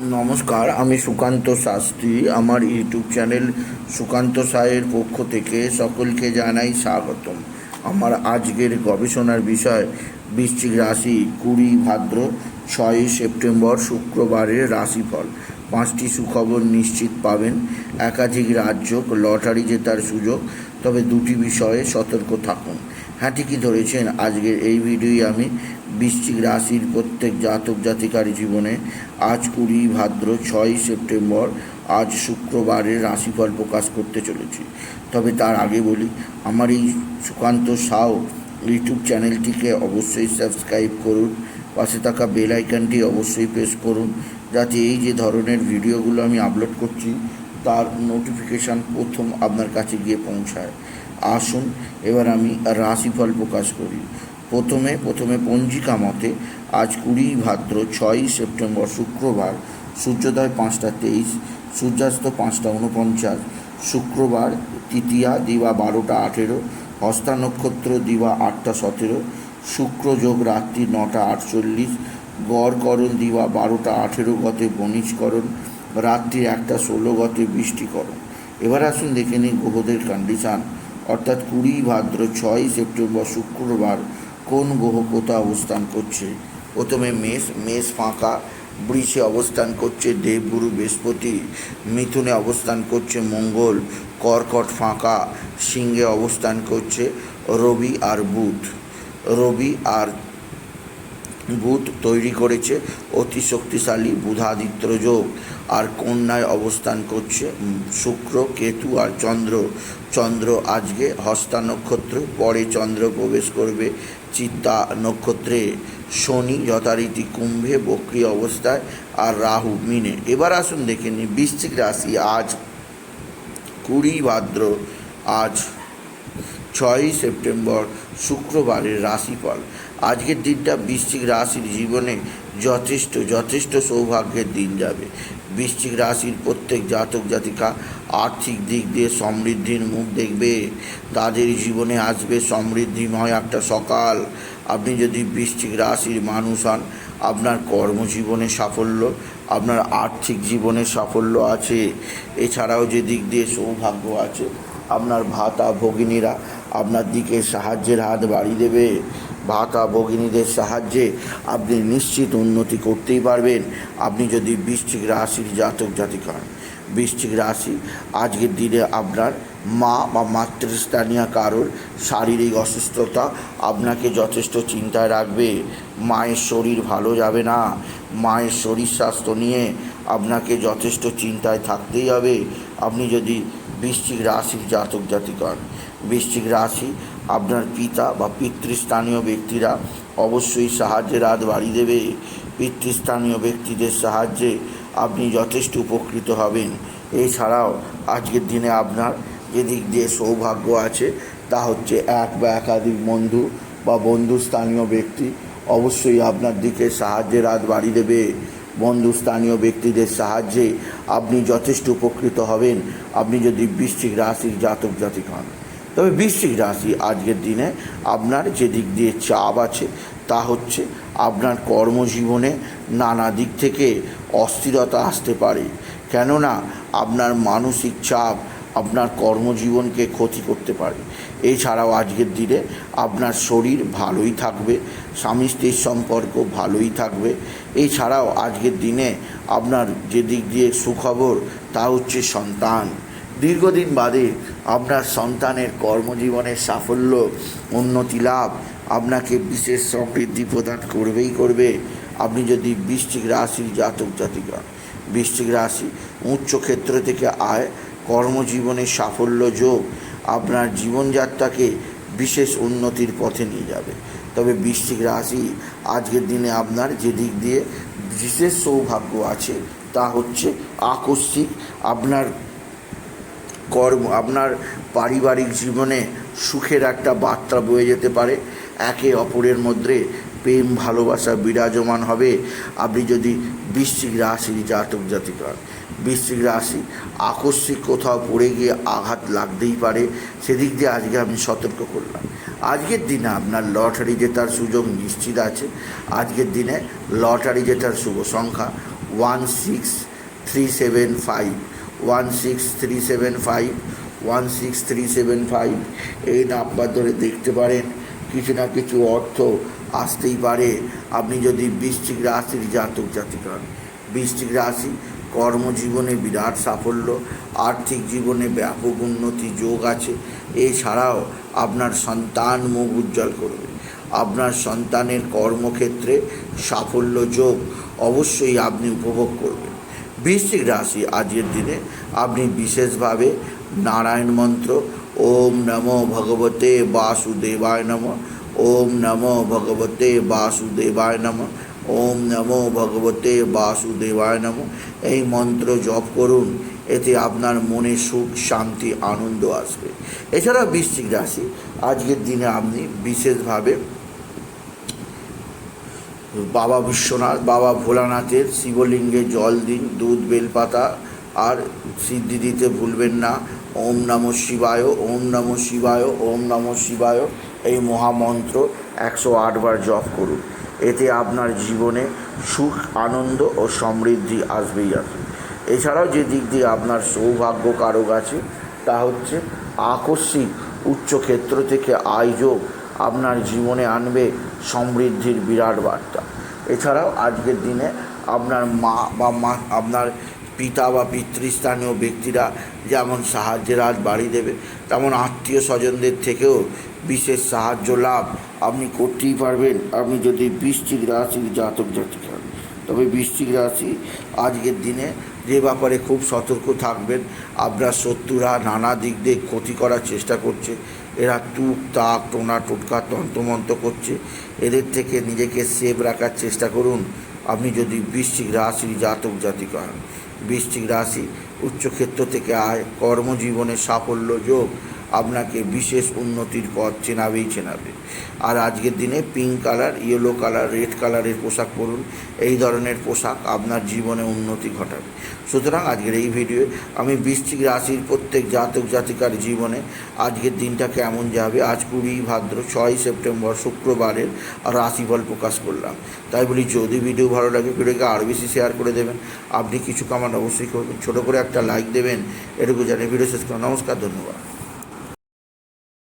নমস্কার, আমি সুকান্ত শাস্ত্রী। আমার ইউটিউব চ্যানেল সুকান্ত সায়ের পক্ষ থেকে সকলকে জানাই স্বাগতম। আমার আজকের গবেষণার বিষয়, বৃশ্চিক রাশি কুড়ি ভাদ্র ছয়ই সেপ্টেম্বর শুক্রবারের রাশিফল। পাঁচটি সুখবর নিশ্চিত পাবেন। একাধিক রাজ্য লটারি জেতার সুযোগ, তবে দুটি বিষয়ে সতর্ক থাকুন। হ্যাঁ ঠিকই ধরেছেন, আজকের এই ভিডিওই আমি বৃশ্চিক রাশির প্রত্যেক জাতক জাতিকার জীবনে আজ কুড়ি ভাদ্র ছয় সেপ্টেম্বর আজ শুক্রবারের রাশিফল প্রকাশ করতে চলেছি। তবে তার আগে বলি, আমার এই সুকান্ত সাও ইউটিউব চ্যানেলটিকে অবশ্যই সাবস্ক্রাইব করুন, পাশে থাকা বেল আইকনটি অবশ্যই প্রেস করুন, যাতে এই যে ধরনের ভিডিওগুলো আমি আপলোড করছি, তার নোটিফিকেশান প্রথম আপনার কাছে গিয়ে পৌঁছায়। আসুন, এবার আমি রাশিফল প্রকাশ করি। প্রথমে প্রথমে পঞ্জিকা মতে আজ কুড়ি ভাদ্র ছয়ই সেপ্টেম্বর শুক্রবার, সূর্যোদয় পাঁচটা তেইশ, সূর্যাস্ত পাঁচটা উনপঞ্চাশ শুক্রবার তৃতীয়া দিবা বারোটা আঠেরো হস্তা নক্ষত্র দিবা আটটা সতেরো, শুক্র যোগ রাত্রি নটা আটচল্লিশ গড়করণ দিবা বারোটা আঠেরো গতে বণিজকরণ, রাত্রি একটা ষোলো গতে বৃষ্টিকরণ। এবার আসুন দেখে নিই গ্রহদের কন্ডিশান অর্থাৎ কুড়ি ভাদ্র ছয়ই সেপ্টেম্বর শুক্রবার কোন গ্রহ কোথা অবস্থান করছে? প্রথমে মেষ মেষ ফাঁকা, বৃষে অবস্থান করছে দেবগুরু বৃহস্পতি, মিথুনে অবস্থান করছে, মঙ্গল, কর্কট ফাঁকা, সিংহে অবস্থান করছে, রবি আর বুধ। রবি আর বুধ তৈরি করেছে, অতি শক্তিশালী বুধাদিত্য যোগ। আর কন্যায় অবস্থান করছে শুক্র, কেতু আর চন্দ্র। চন্দ্র আজকে হস্তা নক্ষত্র, পরে চন্দ্র প্রবেশ করবে চিত্তা নক্ষত্রে। শনি যথারীতি কুম্ভে বক্রি অবস্থায় আর রাহু মিনে। এবার আসুন দেখে নিই, বৃশ্চিক রাশি আজ কুড়ি ভাদ্র, আজ ছয়ই সেপ্টেম্বর শুক্রবারের রাশিফল। আজকের দিনটা বৃশ্চিক রাশির জীবনে যথেষ্ট যথেষ্ট সৌভাগ্যের দিন যাবে। বৃশ্চিক রাশির প্রত্যেক জাতক, জাতিকা আর্থিক দিক দিয়ে সমৃদ্ধির মুখ দেখবে। তাদের জীবনে আসবে সমৃদ্ধিময় একটা সকাল। আপনি যদি বৃশ্চিক রাশির মানুষ হন, আপনার কর্মজীবনে সাফল্য, আপনার আর্থিক জীবনে সাফল্য আছে। এছাড়াও যে দিক দিয়ে সৌভাগ্য আছে আপনার ভাতা ভগিনীরা আপনার দিকে সাহায্যের হাত বাড়িয়ে দেবে। ভাতা ভগিনীদের সাহায্যে আপনি নিশ্চিত উন্নতি করতেই পারবেন। আপনি যদি বৃষ্টিক রাশির জাতক জাতিক বৃশ্চিক রাশি আজকের দিনে আপনার মা বা মাতৃস্থানীয় কারোর শারীরিক অসুস্থতা আপনাকে যথেষ্ট চিন্তায় রাখবে। মায়ের শরীর ভালো যাবে না। মায়ের শরীর স্বাস্থ্য নিয়ে আপনাকে যথেষ্ট চিন্তায় থাকতেই হবে। আপনি যদি বৃশ্চিক রাশির জাতক হন বৃশ্চিক রাশি আপনার পিতা বা পিতৃস্থানীয় ব্যক্তিরা অবশ্যই সাহায্যের হাত বাড়িয়ে দেবে। পিতৃস্থানীয় ব্যক্তিদের সাহায্যে আপনি যথেষ্ট উপকৃত হবেন। এছাড়াও আজকের দিনে আপনার যে দিক দিয়ে সৌভাগ্য আছে, তা হচ্ছে এক বা একাধিক বন্ধু বা বন্ধুস্থানীয় ব্যক্তি অবশ্যই আপনার দিকে সাহায্যের হাত বাড়িয়ে দেবে। বন্ধুস্থানীয় ব্যক্তিদের সাহায্যে আপনি যথেষ্ট উপকৃত হবেন। আপনি যদি বৃশ্চিক রাশির জাতক জাতিক হন। তবে বৃশ্চিক রাশি আজকের দিনে আপনার যে দিক দিয়ে চাপ আছে, তা হচ্ছে আপনার কর্মজীবনে নানা দিক থেকে অস্থিরতা আসতে পারে। কেননা আপনার মানসিক চাপ আপনার কর্মজীবনকে ক্ষতি করতে পারে। এছাড়াও আজকের দিনে আপনার শরীর ভালোই থাকবে, স্বামী স্ত্রীর সম্পর্ক ভালোই থাকবে। এছাড়াও আজকের দিনে আপনার যে দিক দিয়ে সুখবর তা হচ্ছে সন্তান। দীর্ঘদিন বাদে আপনার সন্তানের কর্মজীবনের সাফল্য, উন্নতি লাভ আপনাকে বিশেষ সমৃদ্ধি প্রদান করবেই করবে। আপনি যদি বৃষ্টিক রাশির জাতক জাতিকা, বৃশ্চিক রাশি উচ্চ ক্ষেত্র থেকে আয় কর্মজীবনে সাফল্য যোগ আপনার জীবনযাত্রাকে বিশেষ উন্নতির পথে নিয়ে যাবে। তবে বৃশ্চিক রাশি আজকের দিনে আপনার যে দিক দিয়ে বিশেষ সৌভাগ্য আছে, তা হচ্ছে আকস্মিক আপনার কর্ম, আপনার পারিবারিক জীবনে সুখের একটা বার্তা বয়ে যেতে পারে। একে অপরের মধ্যে প্রেম, ভালোবাসা বিরাজমান হবে। আপনি যদি বৃশ্চিক রাশির জাতক জাতিকা, বৃশ্চিক রাশি, আকস্মিক কোথাও পড়ে গিয়ে আঘাত লাগতেই পারে। সেদিক দিয়ে আজকে আমি সতর্ক করলাম। আজকের দিনে আপনার লটারি জেতার সুযোগ নিশ্চিত আছে। আজকের দিনে লটারি জেতার শুভ সংখ্যা one six three seven five. One six three seven five. One six three seven five. এই নাম্বার ধরে দেখতে পারেন। কিছু না কিছু অর্থ আসতেই পারে। আপনি যদি বৃষ্টিক রাশির জাতক, জাতিকা হন বৃষ্টিক রাশি, কর্মজীবনে বিরাট সাফল্য, আর্থিক জীবনে ব্যাপক উন্নতি, যোগ আছে, এছাড়াও আপনার সন্তান মুখ উজ্জ্বল করবে। আপনার সন্তানের কর্মক্ষেত্রে সাফল্য যোগ অবশ্যই আপনি উপভোগ করবেন। বৃশ্চিক রাশি, আজকের দিনে আপনি বিশেষভাবে নারায়ণ মন্ত্র, ওম নমো ভগবতে বাসুদেবায় নম। ওম নমো ভগবতে বাসুদেবায় নম। ওম নমো ভগবতে বাসুদেবায় নম। এই মন্ত্র জপ করুন, এতে আপনার মনে সুখ, শান্তি, আনন্দ আসবে। এছাড়া বৃশ্চিক রাশি, আজকের দিনে আপনি বিশেষভাবে বাবা বিশ্বনাথ, বাবা ভোলানাথের শিবলিঙ্গে জল দিন, দুধ, বেলপাতা, আর সিদ্ধি দিতে ভুলবেন না। ওম নম শিবায়, ওম নম শিবায়, ওম নম শিবায়। এই মহামন্ত্র একশো আটবার জপ করুন। এতে আপনার জীবনে সুখ, আনন্দ ও সমৃদ্ধি আসবেই আসবে। এছাড়াও যে দিক দিয়ে আপনার সৌভাগ্য কারক আছে, তা হচ্ছে আকস্মিক উচ্চক্ষেত্র থেকে আয়োজক আপনার জীবনে আনবে সমৃদ্ধির বিরাট বার্তা। এছাড়াও আজকের দিনে আপনার মা বা মা, আপনার পিতা বা পিতৃস্থানীয় ব্যক্তিরা যেমন সাহায্যের হাত বাড়িয়ে দেবে, তেমন আত্মীয় স্বজনদের থেকেও বিশেষ সাহায্য লাভ। আপনি করতেই পারবেন। আপনি যদি বৃশ্চিক রাশির জাতক জাতিক হন, তবে বৃশ্চিক রাশি আজকের দিনে যে ব্যাপারে খুব সতর্ক থাকবেন, আপনার শত্রুরা নানা দিক দিয়ে ক্ষতি করার চেষ্টা করছে। এরা তুক তাক, টোনা টোটকা, তন্ত্রমন্ত্র করছে। এদের থেকে নিজেকে সেভ রাখার চেষ্টা করুন। আপনি যদি বৃশ্চিক রাশির জাতক জাতিকা হন, বৃশ্চিক রাশি উচ্চক্ষেত্র থেকে আয়, কর্মজীবনে সাফল্য, যোগ আপনাকে বিশেষ উন্নতির পথ চেনাবেই চেনাবে। আর আজকের দিনে pink colour yellow colour red কালারের পোশাক পরুন। এই ধরনের পোশাক আপনার জীবনে উন্নতি ঘটাবে। সুতরাং আজকের এই ভিডিওয়ে আমি বৃশ্চিক রাশির প্রত্যেক জাতক জাতিকার জীবনে আজকের দিনটা কেমন যাবে? আজ কুড়ি ভাদ্র ছয় সেপ্টেম্বর শুক্রবারের রাশিফল প্রকাশ করলাম। তাই বলি, যদি ভিডিও ভালো লাগে, ভিডিওকে আরও বেশি শেয়ার করে দেবেন। আপনি কিছু কামান অবশ্যই করবেন। ছোটো করে একটা লাইক দেবেন। এটুকু জানিয়ে ভিডিও শেষ করুন নমস্কার, ধন্যবাদ।